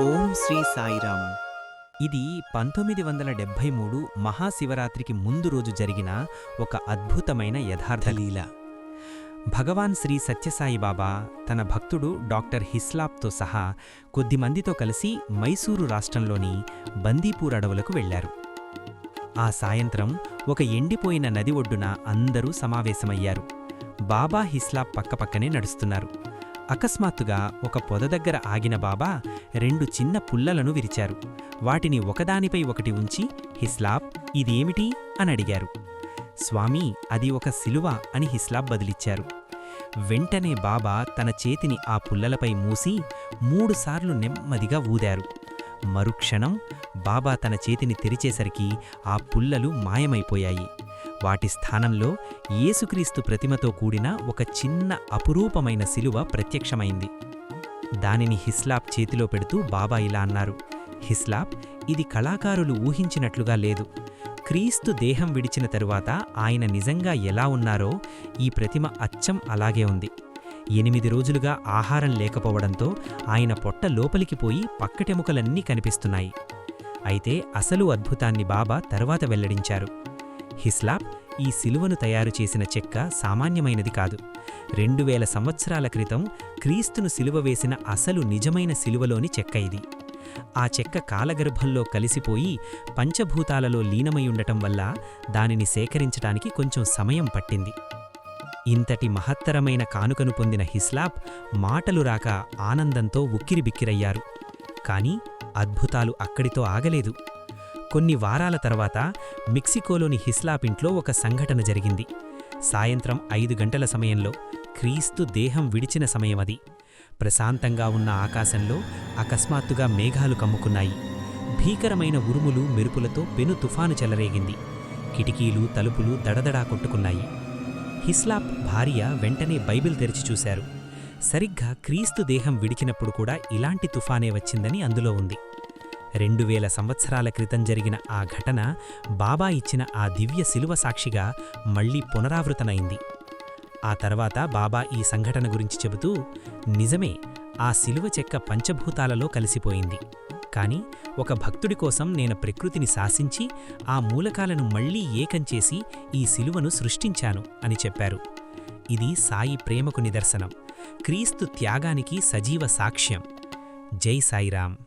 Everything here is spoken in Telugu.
ఓం శ్రీ సాయిరామ్. ఇది పంతొమ్మిది వందల డెబ్భై మూడు మహాశివరాత్రికి ముందు రోజు జరిగిన ఒక అద్భుతమైన యథార్థలీల భగవాన్ శ్రీ సత్యసాయిబాబా తన భక్తుడు డాక్టర్ హిస్లాప్తో సహా కొద్దిమందితో కలిసి మైసూరు రాష్ట్రంలోని బందీపూర్ అడవులకు వెళ్ళారు ఆ సాయంత్రం ఒక ఎండిపోయిన నది ఒడ్డున అందరూ సమావేశమయ్యారు. బాబా హిస్లాప్ పక్కపక్కనే నడుస్తున్నారు. అకస్మాత్తుగా ఒక పొద దగ్గర ఆగిన బాబా రెండు చిన్న పుల్లలను విరిచారు. వాటిని ఒకదానిపై ఒకటి ఉంచి హిస్లాబ్ ఇదేమిటి? అని అడిగారు. స్వామి అది ఒక సిలువ అని హిస్లాబ్ బదిలిచ్చారు. వెంటనే బాబా తన చేతిని ఆ పుల్లలపై మూసి మూడుసార్లు నెమ్మదిగా ఊదారు. మరుక్షణం బాబా తన చేతిని తెరిచేసరికి ఆ పుల్లలు మాయమైపోయాయి. వాటి స్థానంలో యేసుక్రీస్తు ప్రతిమతో కూడిన ఒక చిన్న అపురూపమైన శిలువ ప్రత్యక్షమైంది. దానిని హిస్లాప్ చేతిలో పెడుతూ బాబా ఇలా అన్నారు హిస్లాప్ ఇది కళాకారులు ఊహించినట్లుగా లేదు. క్రీస్తు దేహం విడిచిన తరువాత ఆయన నిజంగా ఎలా ఉన్నారో ఈ ప్రతిమ అచ్చం అలాగే ఉంది. ఎనిమిది రోజులుగా ఆహారం లేకపోవడంతో ఆయన పొట్ట లోపలికి పోయి పక్కటెముకలన్నీ కనిపిస్తున్నాయి. అయితే అసలు అద్భుతాన్ని బాబా తరువాత వెల్లడించారు. హిస్లాప్ ఈ సిలువను తయారు చేసిన చెక్క సామాన్యమైనది కాదు. రెండు వేల సంవత్సరాల క్రితం క్రీస్తును సిలువ వేసిన అసలు నిజమైన సిలువలోని చెక్క ఇది. ఆ చెక్క కాలగర్భంలో కలిసిపోయి పంచభూతాలలో లీనమైయుండటం వల్ల దానిని సేకరించటానికి కొంచెం సమయం పట్టింది. ఇంతటి మహత్తరమైన కానుకను పొందిన హిస్లాప్ మాటలు రాక ఆనందంతో ఉక్కిరిబిక్కిరయ్యారు. కాని అద్భుతాలు అక్కడితో ఆగలేదు. కొన్ని వారాల తర్వాత మెక్సికోలోని హిస్లాపింట్లో ఒక సంఘటన జరిగింది. సాయంత్రం ఐదు గంటల సమయంలో క్రీస్తు దేహం విడిచిన సమయమది ప్రశాంతంగా ఉన్న ఆకాశంలో అకస్మాత్తుగా మేఘాలు కమ్ముకున్నాయి. భీకరమైన ఉరుములు మెరుపులతో పెను తుఫాను చెలరేగింది. కిటికీలు తలుపులు దడదడా కొట్టుకున్నాయి. హిస్లాప్ భార్య వెంటనే బైబిల్ తెరిచి చూశారు. సరిగ్గా క్రీస్తు దేహం విడిచినప్పుడు కూడా ఇలాంటి తుఫానే వచ్చిందని అందులో ఉంది. రెండు వేల సంవత్సరాల క్రితం జరిగిన ఆ ఘటన బాబా ఇచ్చిన ఆ దివ్య శిలువ సాక్షిగా మళ్ళీ పునరావృతమైంది. ఆ తర్వాత బాబా ఈ సంఘటన గురించి చెబుతూ నిజమే ఆ శిలువ చెక్క పంచభూతాలలో కలిసిపోయింది. కాని ఒక భక్తుడి కోసం నేను ప్రకృతిని శాసించి ఆ మూలకాలను మళ్ళీ ఏకం చేసి ఈ శిలువను సృష్టించాను అని చెప్పారు. ఇది సాయి ప్రేమకు నిదర్శనం. క్రీస్తు త్యాగానికి సజీవ సాక్ష్యం. జై సాయిరాం